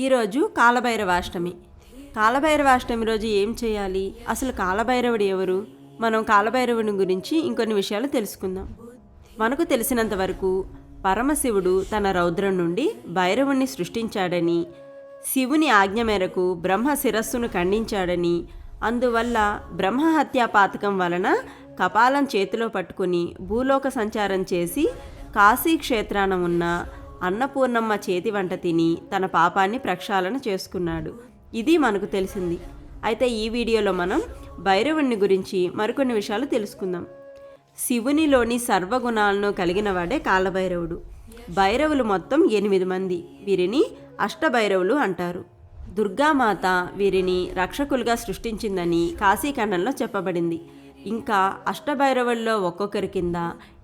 ఈరోజు కాలభైరవాష్టమి. కాలభైరవాష్టమి రోజు ఏం చేయాలి? అసలు కాలభైరవుడు ఎవరు? మనం కాలభైరవుని గురించి ఇంకొన్ని విషయాలు తెలుసుకుందాం. మనకు తెలిసినంత వరకు పరమశివుడు తన రౌద్రం నుండి భైరవుణ్ణి సృష్టించాడని శివుని ఆజ్ఞ మేరకు బ్రహ్మ శిరస్సును ఖండించాడని అందువల్ల బ్రహ్మహత్యా పాతకం వలన కపాలం చేతిలో పట్టుకుని భూలోక సంచారం చేసి కాశీ క్షేత్రాన ఉన్న అన్నపూర్ణమ్మ చేతి వంట తిని తన పాపాన్ని ప్రక్షాళన చేసుకున్నాడు. ఇది మనకు తెలిసింది. అయితే ఈ వీడియోలో మనం భైరవుని గురించి మరికొన్ని విషయాలు తెలుసుకుందాం. శివునిలోని సర్వగుణాలను కలిగిన వాడే కాలభైరవుడు. భైరవులు మొత్తం ఎనిమిది మంది. వీరిని అష్టభైరవులు అంటారు. దుర్గామాత వీరిని రక్షకులుగా సృష్టించిందని కాశీఖండంలో చెప్పబడింది. ఇంకా అష్టభైరవుల్లో ఒక్కొక్కరి కింద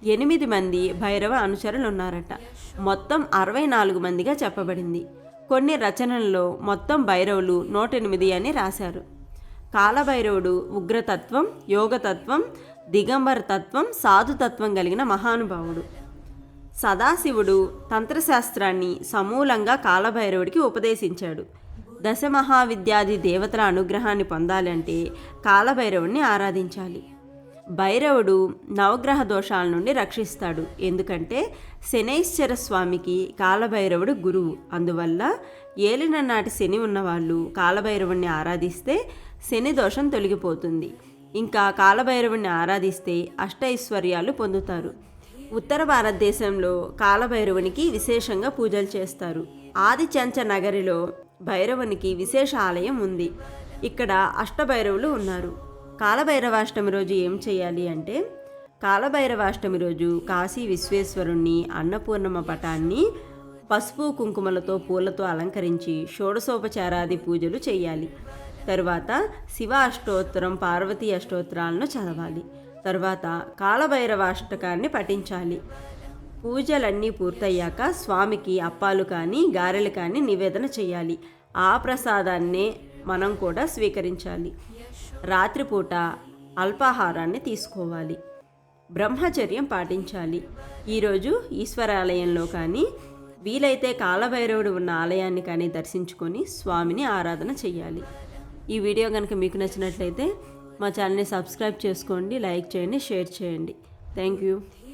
ఎనిమిది మంది భైరవ అనుచరులు ఉన్నారట మొత్తం అరవై నాలుగు మందిగా చెప్పబడింది. కొన్ని రచనల్లో మొత్తం భైరవులు నూట ఎనిమిది అని రాశారు. కాలభైరవుడు ఉగ్రతత్వం యోగతత్వం దిగంబర తత్వం సాధుతత్వం కలిగిన మహానుభావుడు. సదాశివుడు తంత్రశాస్త్రాన్ని సమూలంగా కాలభైరవుడికి ఉపదేశించాడు. దశమహావిద్యాది దేవతల అనుగ్రహాన్ని పొందాలంటే కాలభైరవుణ్ణి ఆరాధించాలి. భైరవుడు నవగ్రహ దోషాల నుండి రక్షిస్తాడు. ఎందుకంటే శనైశ్వర స్వామికి కాలభైరవుడు గురువు. అందువల్ల ఏలిన నాటి శని ఉన్నవాళ్ళు కాలభైరవుణ్ణి ఆరాధిస్తే శని దోషం తొలగిపోతుంది. ఇంకా కాలభైరవుణ్ణి ఆరాధిస్తే అష్టైశ్వర్యాలు పొందుతారు. ఉత్తర భారతదేశంలో కాలభైరవునికి విశేషంగా పూజలు చేస్తారు. ఆదిచంచ నగరిలో భైరవునికి విశేష ఆలయం ఉంది. ఇక్కడ అష్టభైరవులు ఉన్నారు. కాలభైరవాష్టమి రోజు ఏం చేయాలి అంటే కాలభైరవాష్టమి రోజు కాశీ విశ్వేశ్వరుణ్ణి అన్నపూర్ణమ్మ పటాన్ని పసుపు కుంకుమలతో పూలతో అలంకరించి షోడశోపచారాది పూజలు చేయాలి. తరువాత శివ అష్టోత్తరం పార్వతీ అష్టోత్తరాలను చదవాలి. తరువాత కాలభైరవాష్టకాన్ని పఠించాలి. పూజలన్నీ పూర్తయ్యాక స్వామికి అప్పాలు కానీ గారెలు కానీ నివేదన చేయాలి. ఆ ప్రసాదాన్నే మనం కూడా స్వీకరించాలి. రాత్రిపూట అల్పాహారాన్ని తీసుకోవాలి. బ్రహ్మచర్యం పాటించాలి. ఈరోజు ఈశ్వరాలయంలో కానీ వీలైతే కాలభైరవుడు ఉన్న ఆలయాన్ని కానీ దర్శించుకొని స్వామిని ఆరాధన చేయాలి. ఈ వీడియో కనుక మీకు నచ్చినట్లయితే మా ఛానల్ని సబ్స్క్రైబ్ చేసుకోండి లైక్ చేయండి షేర్ చేయండి. Thank you.